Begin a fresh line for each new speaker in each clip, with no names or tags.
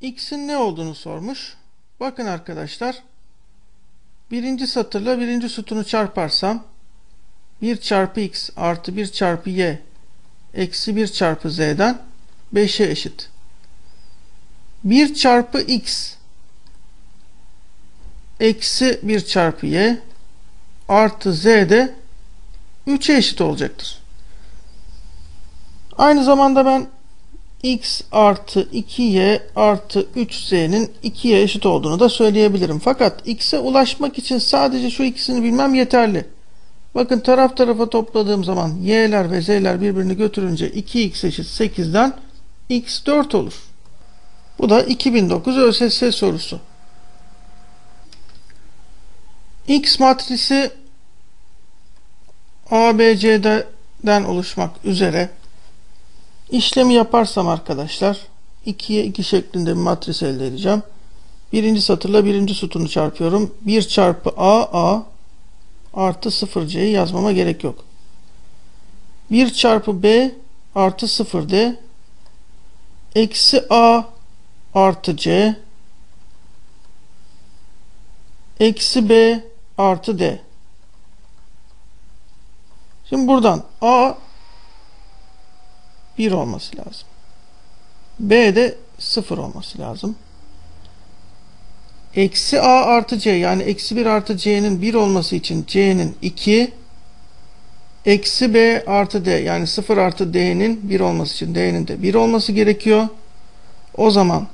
x'in ne olduğunu sormuş. Bakın arkadaşlar. Birinci satırla birinci sütunu çarparsam 1 çarpı x artı 1 çarpı y eksi 1 çarpı z'den 5'e eşit. 1 çarpı x eksi 1 çarpı y artı z de 3'e eşit olacaktır. Aynı zamanda ben x artı 2y artı 3z'nin 2'ye eşit olduğunu da söyleyebilirim. Fakat x'e ulaşmak için sadece şu ikisini bilmem yeterli. Bakın taraf tarafa topladığım zaman y'ler ve z'ler birbirini götürünce 2x eşit 8'den x 4 olur. Bu da 2009 ÖSS sorusu. X matrisi ABC'den oluşmak üzere işlemi yaparsam arkadaşlar 2'ye 2 şeklinde bir matris elde edeceğim. Birinci satırla birinci sütunu çarpıyorum. 1 çarpı A A artı 0C'yi yazmama gerek yok. 1 çarpı B artı 0D eksi A artı C eksi B artı D. Şimdi buradan A 1 olması lazım. B de 0 olması lazım. Eksi A artı C yani eksi 1 artı C'nin 1 olması için C'nin 2 eksi B artı D yani 0 artı D'nin 1 olması için D'nin de 1 olması gerekiyor. O zaman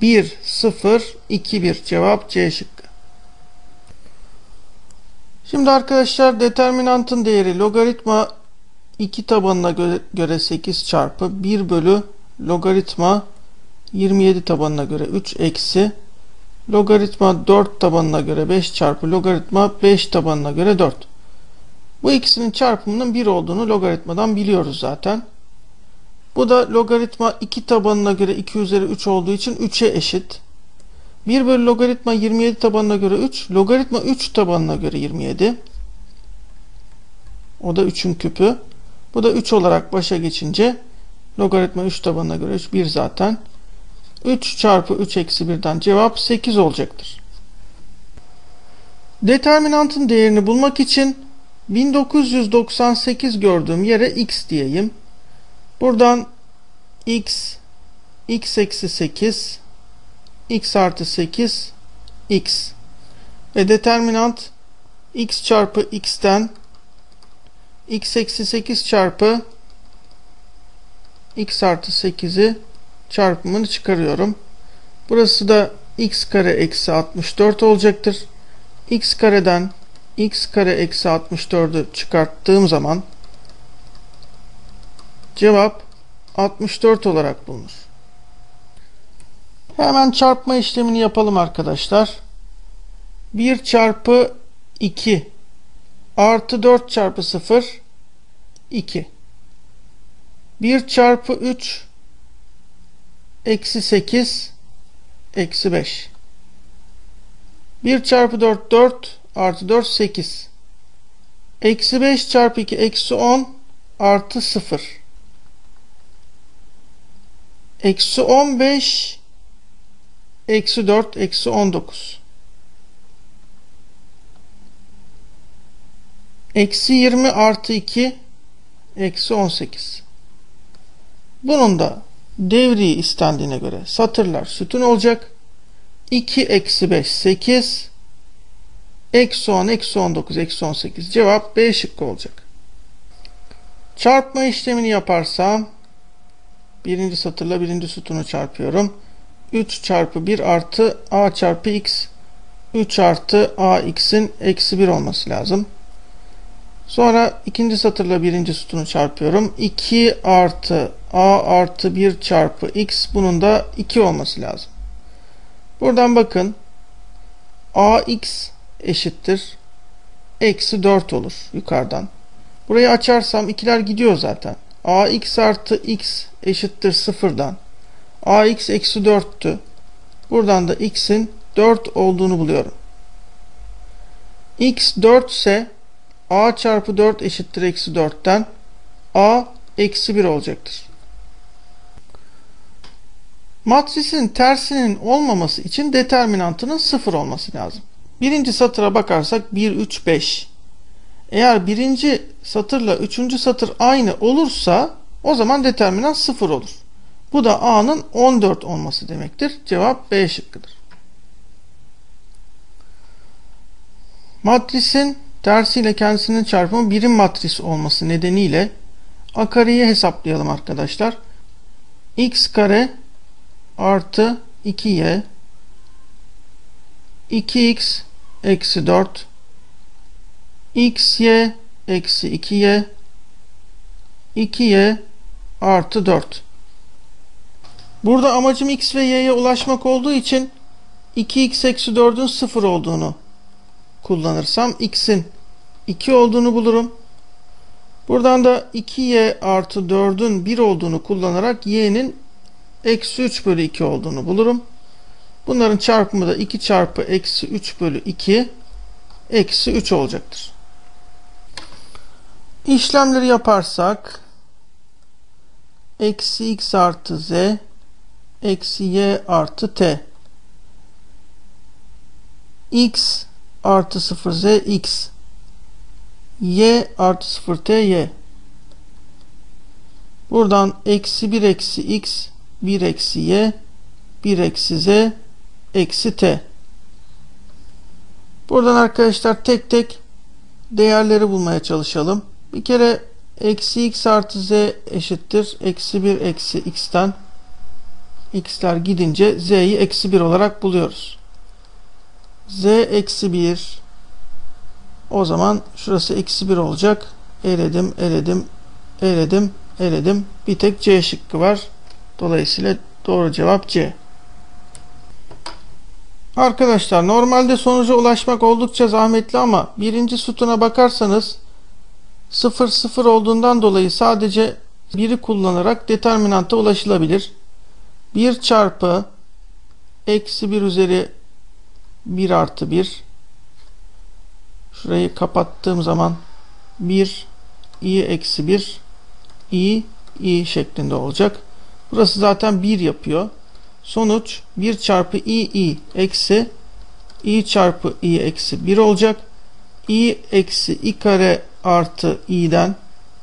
1, 0, 2, 1 cevap C şıkkı. Şimdi arkadaşlar determinantın değeri logaritma 2 tabanına göre 8 çarpı 1 bölü logaritma 27 tabanına göre 3 eksi logaritma 4 tabanına göre 5 çarpı logaritma 5 tabanına göre 4. Bu ikisinin çarpımının 1 olduğunu logaritmadan biliyoruz zaten. Bu da logaritma 2 tabanına göre 2 üzeri 3 olduğu için 3'e eşit. 1 bölü logaritma 27 tabanına göre 3. Logaritma 3 tabanına göre 27. O da 3'ün küpü. Bu da 3 olarak başa geçince logaritma 3 tabanına göre 3 1 zaten. 3 çarpı 3 eksi 1'den cevap 8 olacaktır. Determinantın değerini bulmak için 1998 gördüğüm yere x diyeyim. Buradan x x eksi 8 x artı 8 x ve determinant x çarpı x'ten x eksi 8 çarpı x artı 8'i çarpımını çıkarıyorum. Burası da x kare eksi 64 olacaktır. x kareden x kare eksi 64'ü çıkarttığım zaman cevap 64 olarak bulunur. Hemen çarpma işlemini yapalım arkadaşlar. 1 çarpı 2 artı 4 çarpı 0 2 1 çarpı 3 eksi 8 eksi 5 1 çarpı 4 4 artı 4 8 eksi 5 çarpı 2 eksi 10 artı 0 eksi 15 eksi 4 eksi 19 eksi 20 artı 2 eksi 18 bunun da devri istendiğine göre satırlar sütun olacak. 2 eksi 5 8 eksi 10 eksi 19 eksi 18 cevap B şıkkı olacak. Çarpma işlemini yaparsam birinci satırla birinci sütunu çarpıyorum. 3 çarpı 1 artı a çarpı x. 3 artı ax'in eksi 1 olması lazım. Sonra ikinci satırla birinci sütunu çarpıyorum. 2 artı a artı 1 çarpı x bunun da 2 olması lazım. Buradan bakın ax eşittir eksi 4 olur yukarıdan. Burayı açarsam ikiler gidiyor zaten. ax artı x eşittir sıfırdan ax eksi 4'tü. Buradan da x'in 4 olduğunu buluyorum. x 4 ise a çarpı 4 eşittir eksi 4'ten a eksi 1 olacaktır. Matrisin tersinin olmaması için determinantının 0 olması lazım. Birinci satıra bakarsak 1, 3, 5. Eğer birinci satırla üçüncü satır aynı olursa o zaman determinant 0 olur. Bu da A'nın 14 olması demektir. Cevap B şıkkıdır. Matrisin tersiyle kendisinin çarpımı birim matris olması nedeniyle A kareyi hesaplayalım arkadaşlar. X kare artı 2y 2x eksi 4 xy eksi 2y 2y artı 4 Burada amacım x ve y'ye ulaşmak olduğu için 2x eksi 4'ün 0 olduğunu kullanırsam x'in 2 olduğunu bulurum. Buradan da 2y artı 4'ün 1 olduğunu kullanarak y'nin eksi 3 bölü 2 olduğunu bulurum. Bunların çarpımı da 2 çarpı eksi 3 bölü 2 eksi 3 olacaktır. İşlemleri yaparsak eksi x artı z eksi y artı t x artı 0 z x. Y artı 0 t y. Buradan eksi 1 eksi x 1 eksi y 1 eksi z eksi t. Buradan arkadaşlar tek tek değerleri bulmaya çalışalım. Bir kere eksi x artı z eşittir. Eksi 1 eksi x'ten x'ler gidince z'yi eksi 1 olarak buluyoruz z eksi 1 o zaman şurası eksi 1 olacak. Eledim eledim eledim eledim bir tek c şıkkı var. Dolayısıyla doğru cevap c. Arkadaşlar normalde sonuca ulaşmak oldukça zahmetli ama birinci sütuna bakarsanız 0 0 olduğundan dolayı sadece 1'i kullanarak determinanta ulaşılabilir. 1 çarpı eksi 1 üzeri 1 artı 1 şurayı kapattığım zaman 1 i eksi 1 i i şeklinde olacak. Burası zaten 1 yapıyor. Sonuç 1 çarpı i i eksi i çarpı i eksi 1 olacak. i eksi i kare artı i'den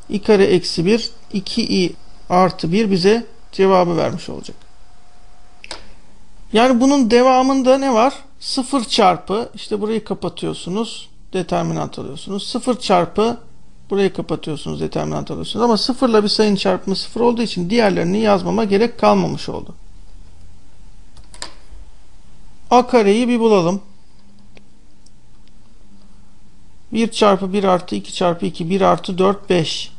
i kare eksi 1 2i artı 1 bize cevabı vermiş olacak. Yani bunun devamında ne var? 0 çarpı işte burayı kapatıyorsunuz determinant alıyorsunuz. 0 çarpı burayı kapatıyorsunuz determinant alıyorsunuz. Ama 0 ile bir sayının çarpımı 0 olduğu için diğerlerini yazmama gerek kalmamış oldu. A kareyi bir bulalım. 1 çarpı 1 artı 2 çarpı 2 1 artı 4 5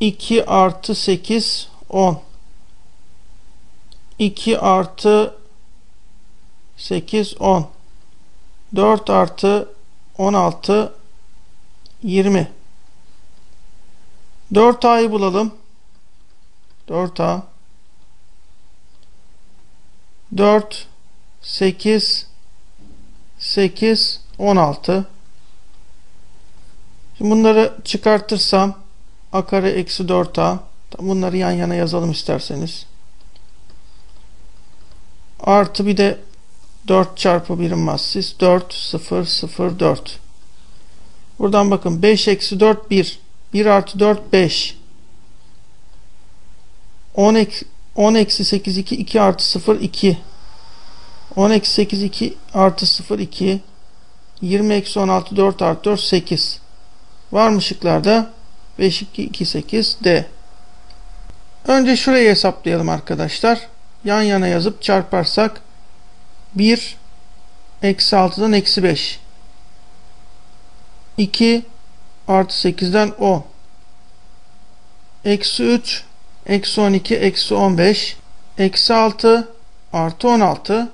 2 artı 8 10 2 artı 8 10 4 artı 16 20 4A'yı bulalım. 4A 4 8 8 16 Şimdi bunları çıkartırsam A kare eksi 4A bunları yan yana yazalım isterseniz. Artı bir de 4 çarpı birim massis 4 0 0 4 buradan bakın 5 eksi 4 1 1 artı 4 5 10 eksi 10 eksi 8 2 2 artı 0 2 10 eksi 8 2 artı 0 2 20 eksi 16 4 artı 4 8 var mı şıklarda? 5 2 2 8 D. Önce şurayı hesaplayalım arkadaşlar. Yan yana yazıp çarparsak 1 eksi 6'dan eksi 5 2 artı 8'den 10 eksi 3 eksi 12 eksi 15 eksi 6 artı 16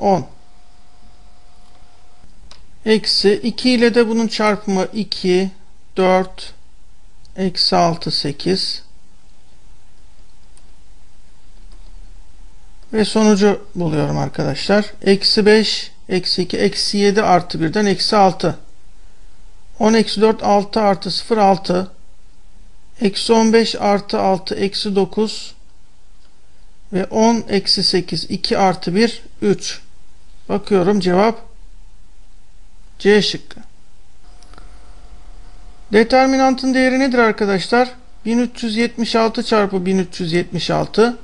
10 eksi 2 ile de bunun çarpımı 2 4 eksi 6 8 Ve sonucu buluyorum arkadaşlar. Eksi 5, eksi 2, eksi 7 artı 1'den eksi 6. 10 eksi 4, 6 artı 0, 6. Eksi 15 artı 6, eksi 9. ve 10 eksi 8 2 artı 1 3 bakıyorum cevap C şıkkı determinantın değeri nedir arkadaşlar 1376 çarpı 1376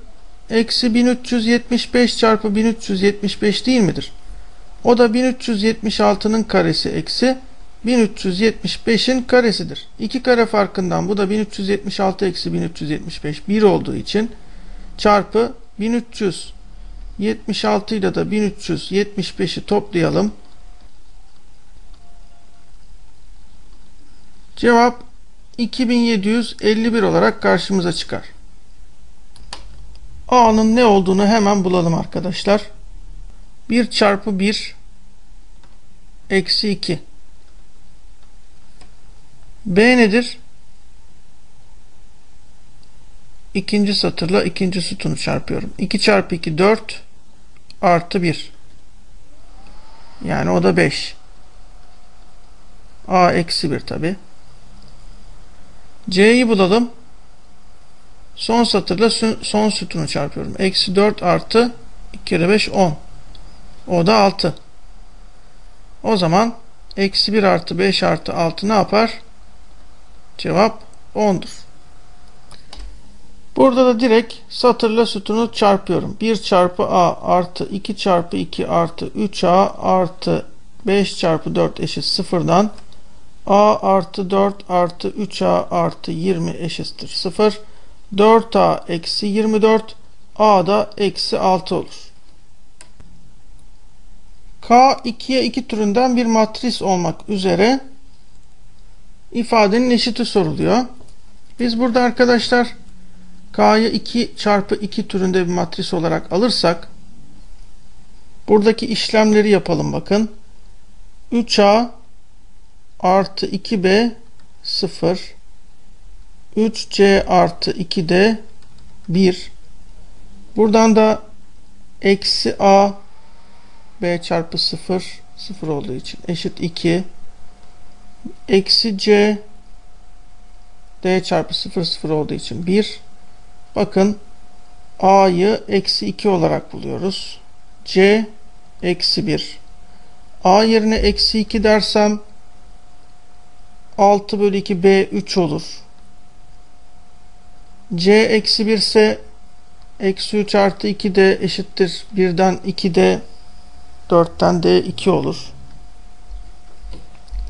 eksi 1375 çarpı 1375 değil midir o da 1376'nın karesi eksi 1375'in karesidir. 2 kare farkından bu da 1376 eksi 1375 1 olduğu için çarpı 1376 ile de 1375'i toplayalım. Cevap 2751 olarak karşımıza çıkar. A'nın ne olduğunu hemen bulalım arkadaşlar. 1 çarpı 1 eksi 2 B nedir? İkinci satırla ikinci sütunu çarpıyorum. 2 çarpı 2 4 artı 1. Yani o da 5. A eksi 1 tabi. C'yi bulalım. Son satırla son sütunu çarpıyorum. Eksi 4 artı 2 kere 5 10. O da 6. O zaman eksi 1 artı 5 artı 6 ne yapar? Cevap 10'dur. Burada da direkt satırla sütunu çarpıyorum. 1 çarpı a artı 2 çarpı 2 artı 3a artı 5 çarpı 4 eşit sıfırdan a artı 4 artı 3a artı 20 eşittir 0. 4a eksi 24 a da eksi 6 olur. K 2'ye 2 türünden bir matris olmak üzere ifadenin eşiti soruluyor. Biz burada arkadaşlar K'yı 2 çarpı 2 türünde bir matris olarak alırsak buradaki işlemleri yapalım bakın. 3A artı 2B 0 3C artı 2D 1 buradan da eksi A B çarpı 0 0 olduğu için eşit 2 eksi c d çarpı 0 0 olduğu için 1 bakın a'yı eksi 2 olarak buluyoruz. C eksi 1 a yerine eksi 2 dersem 6 bölü 2 b 3 olur c eksi 1 ise eksi 3 artı 2 de eşittir. 1'den 2 de 4'ten de 2 olur.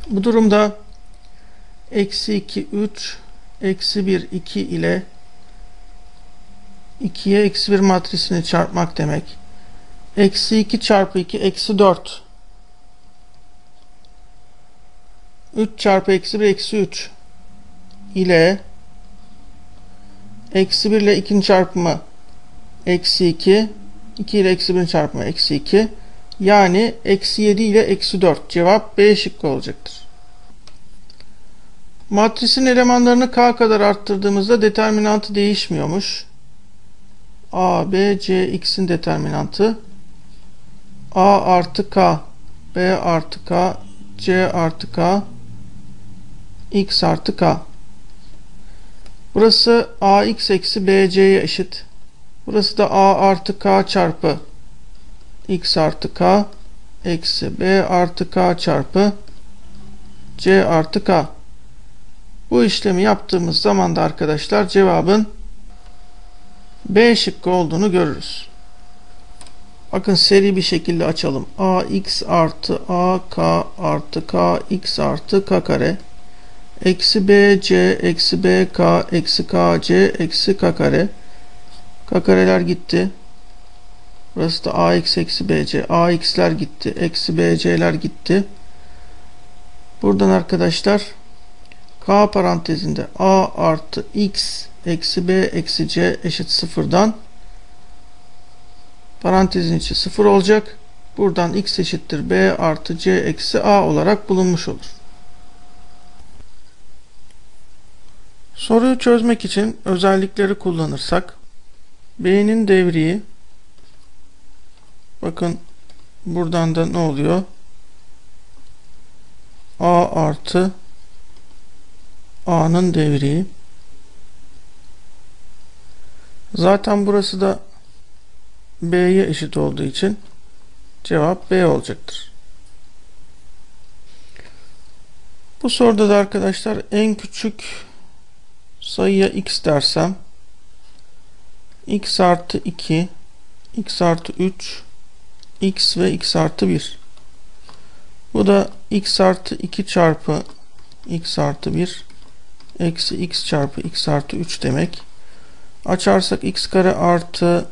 Bu durumda eksi 2 3 eksi 1 2 ile 2'ye eksi 1 matrisini çarpmak demek. Eksi 2 çarpı 2 eksi 4 3 çarpı eksi 1 eksi 3 ile eksi 1 ile 2'nin çarpımı eksi 2 2 ile eksi 1'in çarpımı eksi 2 yani eksi 7 ile eksi 4 cevap B şıkkı olacaktır. Matrisin elemanlarını k kadar arttırdığımızda determinantı değişmiyormuş. A, B, C, X'in determinantı A artı K, B artı K, C artı K, X artı K. Burası AX eksi BC'ye eşit. Burası da A artı K çarpı X artı K eksi B artı K çarpı C artı K. Bu işlemi yaptığımız zaman da arkadaşlar cevabın B şıkkı olduğunu görürüz. Bakın seri bir şekilde açalım. ax artı ak artı kx artı k kare eksi bc eksi bk eksi kc eksi k kare k kareler gitti. Burası da ax eksi bc. ax'ler gitti. Eksi bc'ler gitti. Buradan arkadaşlar k parantezinde a artı x eksi b eksi c eşit sıfırdan parantezin içi sıfır olacak. Buradan x eşittir b artı c eksi a olarak bulunmuş olur. Soruyu çözmek için özellikleri kullanırsak b'nin devriği bakın buradan da ne oluyor? a artı A'nın devriği. Zaten burası da B'ye eşit olduğu için cevap B olacaktır. Bu soruda da arkadaşlar en küçük sayıya x dersem x artı 2 x artı 3 x ve x artı 1 bu da x artı 2 çarpı x artı 1 eksi x çarpı x artı 3 demek. Açarsak x kare artı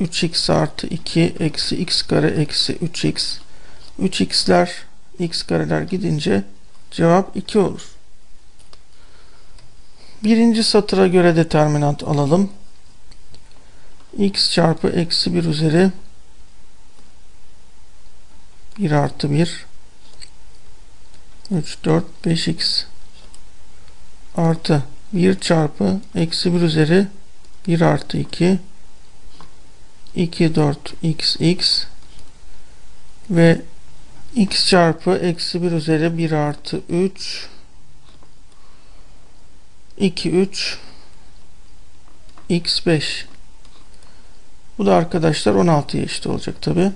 3x artı 2 eksi x kare eksi 3x 3x'ler x kareler gidince cevap 2 olur. Birinci satıra göre determinant alalım. x çarpı eksi 1 üzeri 1 artı 1 3 4 5x artı 1 çarpı eksi 1 üzeri 1 artı 2 2 4 x x ve x çarpı eksi 1 üzeri 1 artı 3 2 3 x 5 bu da arkadaşlar 16'ya eşit olacak tabi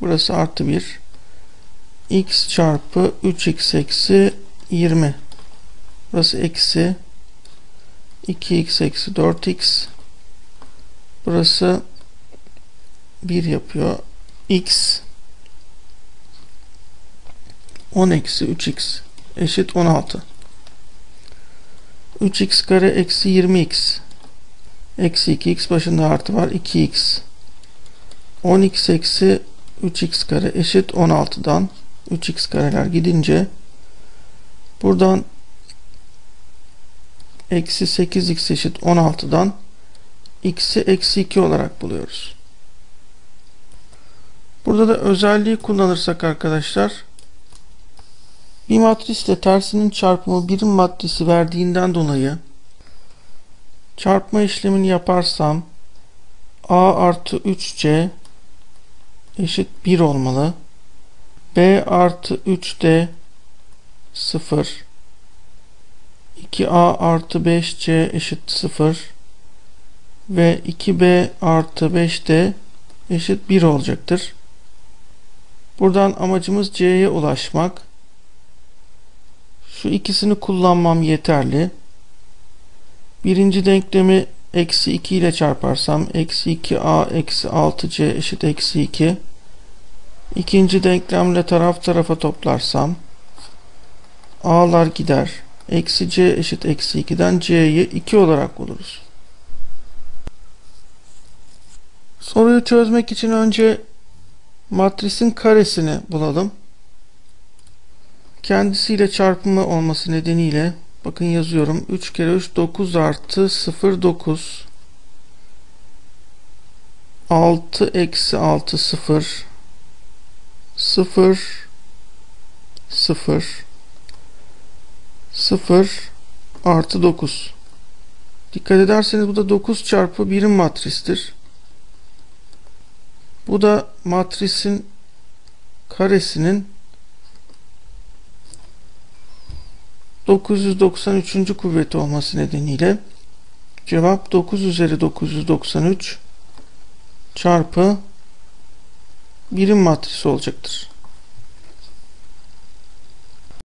burası artı 1 x çarpı 3x eksi 20 burası eksi 2x eksi 4x burası 1 yapıyor. X 10 eksi 3x eşit 16 3x kare eksi 20x eksi 2x başında artı var 2x 10x eksi 3x kare eşit 16'dan 3x kareler gidince buradan eksi 8x eşit 16'dan x'i eksi 2 olarak buluyoruz. Burada da özelliği kullanırsak arkadaşlar bir matrisle tersinin çarpımı birim matrisi verdiğinden dolayı çarpma işlemini yaparsam a artı 3c eşit 1 olmalı. b artı 3d 0 2a artı 5c eşit 0 ve 2b artı 5d eşit 1 olacaktır. Buradan amacımız c'ye ulaşmak. Şu ikisini kullanmam yeterli. Birinci denklemi eksi 2 ile çarparsam eksi 2a eksi 6c eşit eksi 2. İkinci denklemle taraf tarafa toplarsam a'lar gider. Eksi c eşit eksi 2'den c'yi 2 olarak buluruz. Soruyu çözmek için önce matrisin karesini bulalım. Kendisiyle çarpımı olması nedeniyle bakın yazıyorum 3 kere 3 9 artı 0 9 6 eksi 6 0 0 0 0 artı 9 dikkat ederseniz bu da 9 çarpı birim matristir. Bu da matrisin karesinin 993. kuvveti olması nedeniyle cevap 9 üzeri 993 çarpı birim matrisi olacaktır.